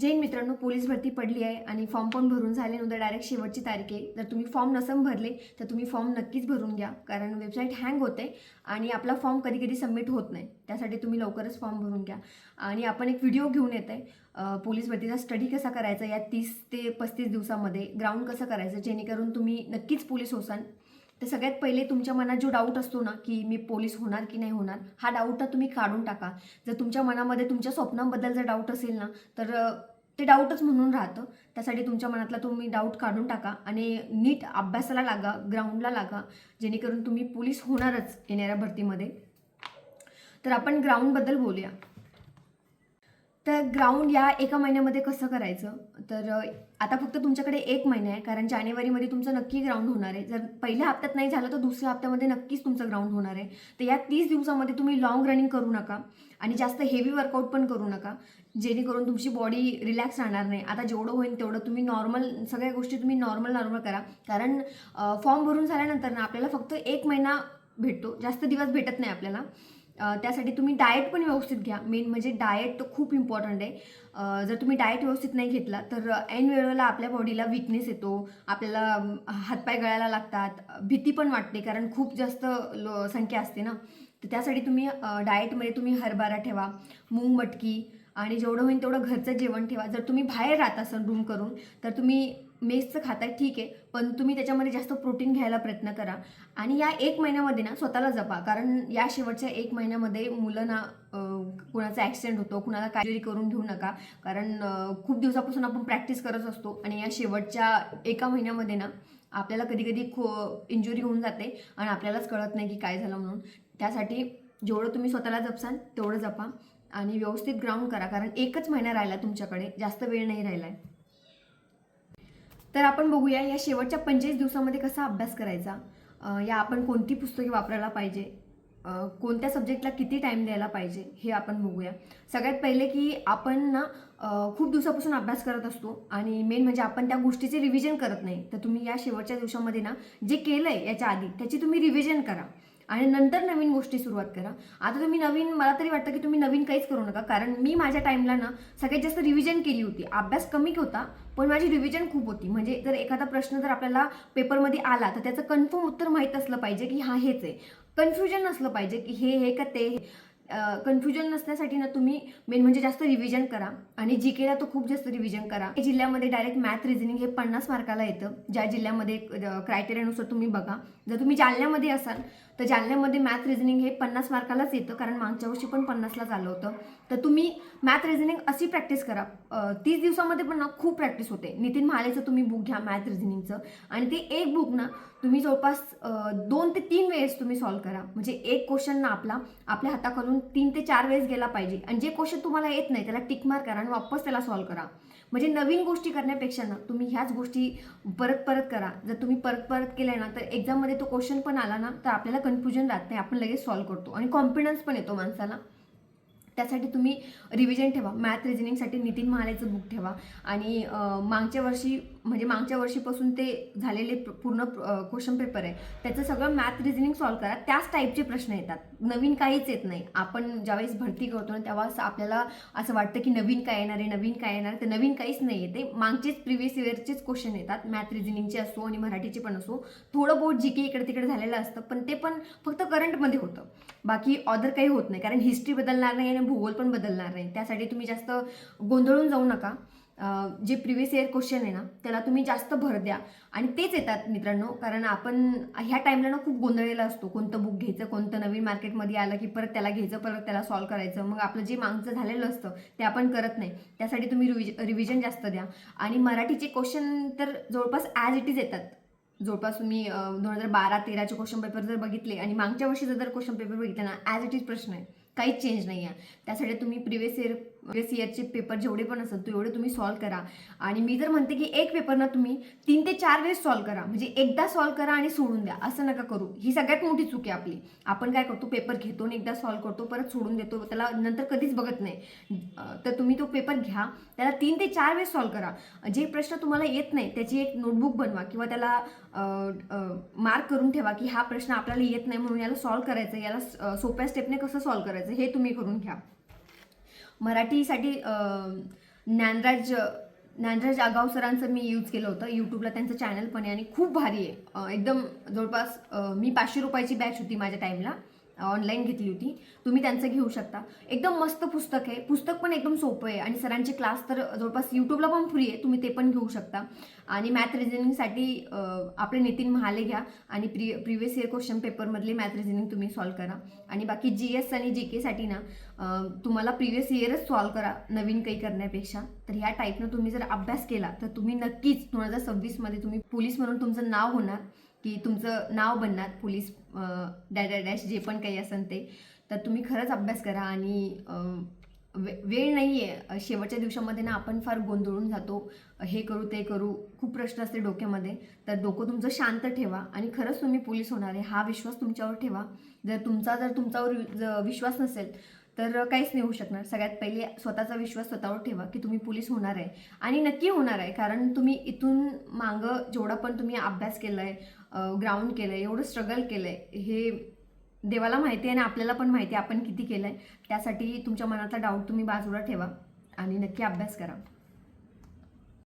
जैन मित्रांनो पोलीस भरती पडली आहे आणि फॉर्म पण भरून झाले नंतर डायरेक्ट शेवटची तारीख आहे. जर तुम्ही फॉर्म नसम भरले तर तुम्ही फॉर्म नक्कीच भरून घ्या कारण वेबसाईट हँग होते आणि आपला फॉर्म कधी कधी सबमिट होत नाही. त्यासाठी तुम्ही लवकरच फॉर्म भरून घ्या. आणि आपण एक व्हिडिओ घेऊन येत आहे. पोलीस भरतीचा स्टडी कसा करायचा या तीस ते पस्तीस दिवसामध्ये ग्राउंड कसं करायचं जेणेकरून तुम्ही नक्कीच पोलीस होसान. तर सगळ्यात पहिले तुमच्या मनात जो डाऊट असतो ना की मी पोलीस होणार की नाही होणार हा डाऊट तुम्ही काढून टाका. जर तुमच्या मनामध्ये तुमच्या स्वप्नांबद्दल जर डाऊट असेल ना तर ते डाऊटच म्हणून राहतं. त्यासाठी तुमच्या मनातला तुम्ही डाऊट काढून टाका आणि नीट अभ्यासाला लागा ग्राउंडला लागा जेणेकरून तुम्ही पोलीस होणारच येणाऱ्या भरतीमध्ये. तर आपण ग्राउंडबद्दल बोलूया. तर ग्राउंड या एका महिन्यामध्ये कसं करायचं? तर आता फक्त तुमच्याकडे एक महिना आहे कारण जानेवारीमध्ये तुमचं नक्की ग्राउंड होणार आहे. जर पहिल्या हप्त्यात नाही झालं तर दुसऱ्या हप्त्यामध्ये नक्कीच तुमचं ग्राउंड होणार आहे. तर या तीस दिवसामध्ये तुम्ही लॉंग रनिंग करू नका आणि जास्त हेवी वर्कआउट पण करू नका जेणेकरून तुमची बॉडी रिलॅक्स राहणार नाही. आता जेवढं होईल तेवढं तुम्ही नॉर्मल सगळ्या गोष्टी तुम्ही नॉर्मल नॉर्मल करा. कारण फॉर्म भरून झाल्यानंतर ना आपल्याला फक्त एक महिना भेटतो. जास्त दिवस भेटत नाही आपल्याला. त्यासाठी तुम्ही डाएट पण व्यवस्थित घ्या. मेन म्हणजे डाएट खूप इम्पॉर्टंट आहे. जर तुम्ही डाएट व्यवस्थित नाही घेतला तर ऐन वेळेला आपल्या बॉडीला विकनेस येतो. आपल्याला हातपाय गळायला लागतात. भीती पण वाटते कारण खूप जास्त लो संख्या असते ना. तर त्यासाठी तुम्ही डाएटमध्ये तुम्ही हरभरा ठेवा मूग मटकी आणि जेवढं होईल तेवढं घरचं जेवण ठेवा. जर तुम्ही बाहेर राहत असाल रूम करून तर तुम्ही मेसचं खाताय ठीक. आहे पण तुम्ही त्याच्यामध्ये जास्त प्रोटीन घ्यायला प्रयत्न करा. आणि या एक महिन्यामध्ये ना स्वतःला जपा. कारण या शेवटच्या एक महिन्यामध्ये मुलं ना कुणाचा ॲक्सिडेंट होतो कुणाला काळजी करून घेऊ नका. कारण खूप दिवसापासून आपण प्रॅक्टिस करत असतो. आणि या शेवटच्या एका महिन्यामध्ये ना आपल्याला कधी कधी खो इंजुरी होऊन जाते. आणि आपल्यालाच कळत नाही की काय झालं म्हणून. त्यासाठी जेवढं तुम्ही स्वतःला जपसाल तेवढं जपा. आणि व्यवस्थित ग्राउंड करा. कारण एकच महिना राहिला तुमच्याकडे. जास्त वेळ नाही राहिला आहे तर आपण बघूया या शेवटच्या पंचेचाळीस दिवसामध्ये कसा अभ्यास करायचा? या आपण कोणती पुस्तके वापरायला पाहिजे? कोणत्या सब्जेक्टला किती टाईम द्यायला पाहिजे? हे आपण बघूया. सगळ्यात पहिले की आपण ना खूप दिवसापासून अभ्यास करत असतो आणि मेन म्हणजे आपण त्या गोष्टीचे रिव्हिजन करत नाही. तर तुम्ही या शेवटच्या दिवसामध्ये ना जे केलं आहे याच्या आधी त्याची तुम्ही रिव्हिजन करा. आणि नंतर नवीन गोष्टी सुरुवात करा. आता तुम्ही नवीन मला तरी वाटतं की तुम्ही नवीन काहीच करू नका. कारण मी माझ्या टाईमला ना सगळ्यात जास्त रिव्हिजन केली होती. अभ्यास कमी होता पण माझी रिव्हिजन खूप होती. म्हणजे जर एखादा प्रश्न जर आपल्याला पेपरमध्ये आला तर त्याचं कन्फर्म उत्तर माहीत असलं पाहिजे की हा हेच आहे. कन्फ्युजन असलं पाहिजे की हे हे का ते कन्फ्युजन नसण्यासाठी ना तुम्ही मेन म्हणजे जास्त रिव्हिजन करा. आणि जी केला तो खूप जास्त रिव्हिजन करा. जिल्ह्यामध्ये डायरेक्ट मॅथ रिझनिंग हे पन्नास मार्काला येतं. ज्या जिल्ह्यामध्ये क्रायटेरियानुसार तुम्ही बघा. जर तुम्ही जालन्यामध्ये असाल तर जालन्यामध्ये मॅथ रिझनिंग हे पन्नास मार्कालाच येतं. कारण मागच्या वर्षी पण पन्नासलाच आलं होतं. तर तुम्ही मॅथ रिझनिंग अशी प्रॅक्टिस करा. तीस दिवसामध्ये पण ना खूप प्रॅक्टिस होते. नितीन महालेचं तुम्ही बुक घ्या मॅथ रिझनिंगचं आणि ते एक बुक ना तुम्ही जवळपास दोन ते तीन वेळेस तुम्ही सॉल्व करा. म्हणजे एक क्वेश्चन ना आपला आपल्या हाताखालून तीन ते चार वेळेस गेला पाहिजे. आणि जे क्वेश्चन तुम्हाला येत नाही त्याला टिक मार करा आणि वापस त्याला सॉल्व करा. म्हणजे नवीन गोष्टी करण्यापेक्षा ना तुम्ही ह्याच गोष्टी परत परत करा. जर तुम्ही परत परत केल्या ना तर एक्झाममध्ये तो क्वेश्चन पण आला ना तर आपल्याला कन्फ्युजन राहत नाही. आपण लगेच सॉल्व करतो. आणि कॉन्फिडन्स पण येतो माणसाला. त्यासाठी तुम्ही रिव्हिजन ठेवा. मॅथ रिजनिंगसाठी नितीन महालेचं बुक ठेवा. आणि मागच्या वर्षी म्हणजे मागच्या वर्षीपासून ते झालेले पूर्ण क्वेश्चन पेपर आहे. त्याचं सगळं मॅथ रिझनिंग सॉल्व करा. त्याच टाईपचे प्रश्न येतात. नवीन काहीच येत नाही. आपण ज्यावेळेस भरती करतो ना तेव्हा असं आपल्याला असं वाटतं की नवीन काय येणार आहे नवीन काय येणार आहे. तर नवीन काहीच नाही येते मागचेच प्रिव्हियस इयरचेच क्वेश्चन येतात. मॅथ रिझनिंगचे असो आणि मराठीचे पण असो. थोडं बहुत जी के इकडे तिकडे झालेलं असतं पण ते पण फक्त करंटमध्ये होतं. बाकी ऑदर काही होत नाही. कारण हिस्ट्री बदलणार नाही आणि भूगोल पण बदलणार नाही. त्यासाठी तुम्ही जास्त गोंधळून जाऊ नका. जे प्रिव्हियस इयर क्वेश्चन आहे ना त्याला तुम्ही जास्त भर द्या. आणि तेच येतात मित्रांनो कारण आपण ह्या टाईमला ना खूप गोंधळलेला असतो. कोणतं बुक घ्यायचं कोणतं नवीन मार्केटमध्ये आलं की परत त्याला घ्यायचं परत त्याला सॉल्व करायचं. मग आपलं जे मागचं झालेलं असतं ते आपण करत नाही. त्यासाठी तुम्ही रिविज रिव्हिजन जास्त द्या. आणि मराठीचे क्वेश्चन तर जवळपास ॲज इट इज येतात. जवळपास तुम्ही दोन हजार बारा तेराचे क्वेश्चन पेपर जर बघितले आणि मागच्या वर्षीचा जर क्वेश्चन पेपर बघितलं ना ॲज इट इज प्रश्न आहे. काहीच चेंज नाही आहे त्यासाठी तुम्ही प्रिव्हियस इयर प्रिव्हियस इयरचे पेपर जेवढे पण असतात तेवढे तुम्ही सॉल्व करा. आणि मी जर म्हणते की एक पेपर ना तुम्ही तीन ते चार वेळेस सॉल्व करा. म्हणजे एकदा सॉल्व करा आणि सोडून द्या. असं नका करू. ही सगळ्यात मोठी चूक आहे आपली. आपण काय करतो पेपर घेतो आणि एकदा सॉल्व करतो परत सोडून देतो. त्याला नंतर कधीच बघत नाही. तर तुम्ही तो पेपर घ्या. त्याला तीन ते चार वेळेस सॉल्व करा. जे प्रश्न तुम्हाला येत नाही त्याची एक नोटबुक बनवा किंवा त्याला मार्क करून ठेवा की हा प्रश्न आपल्याला येत नाही म्हणून याला सॉल्व करायचं याला सोप्या स्टेपने कसं सॉल्व करायचं हे तुम्ही करून घ्या. मराठीसाठी ज्ञानराज ज्ञानराज आगाव सरांचं मी यूज केलं होतं. यूट्यूबला त्यांचं चॅनल पण आहे आणि खूप भारी आहे. एकदम जवळपास मी पाचशे रुपयाची बॅच होती माझ्या टाईमला ऑनलाईन घेतली होती. तुम्ही त्यांचं घेऊ शकता. एकदम मस्त पुस्तक आहे. पुस्तक पण एकदम सोपं आहे. आणि सरांचे क्लास तर जवळपास यूट्यूबला पण फ्री आहे. तुम्ही ते पण घेऊ शकता. आणि मॅथ रिझनिंगसाठी आपले नितीन महाले घ्या. आणि प्रि प्रिव्हियस इयर क्वेश्चन पेपरमधले मॅथ रिझनिंग तुम्ही सॉल्व करा. आणि बाकी जी एस आणि जी केसाठी ना तुम्हाला प्रिव्हियस इयरच सॉल्व करा. नवीन काही करण्यापेक्षा. तर ह्या टाईपनं तुम्ही जर अभ्यास केला तर तुम्ही नक्कीच दोन हजार सव्वीसमध्ये तुम्ही पोलीस म्हणून तुमचं नाव होणार. की तुमचं नाव बनणार पोलीस डॅ डॅश जे पण काही असेल ते. तर तुम्ही खरंच अभ्यास करा आणि वे वेळ नाही आहे शेवटच्या दिवसामध्ये ना आपण फार गोंधळून जातो. हे करू ते करू खूप प्रश्न असते डोक्यामध्ये. तर डोकं तुमचं शांत ठेवा आणि खरंच तुम्ही पोलीस होणार आहे. हा विश्वास तुमच्यावर ठेवा. जर तुमचा जर तुमच्यावर वि- विश्वास नसेल तर काहीच नाही होऊ शकणार. सगळ्यात पहिले स्वतःचा विश्वास स्वतःवर ठेवा की तुम्ही पोलीस होणार आहे. आणि नक्की होणार आहे. कारण तुम्ही इथून मागं जेवढा पण तुम्ही अभ्यास केला आहे ग्राउंड केलं आहे एवढं स्ट्रगल केलं आहे हे देवाला माहिती आहे आणि आपल्याला पण माहिती आहे आपण किती केलं आहे त्यासाठी तुमच्या मनातला डाऊट तुम्ही बाजूला ठेवा आणि नक्की अभ्यास करा.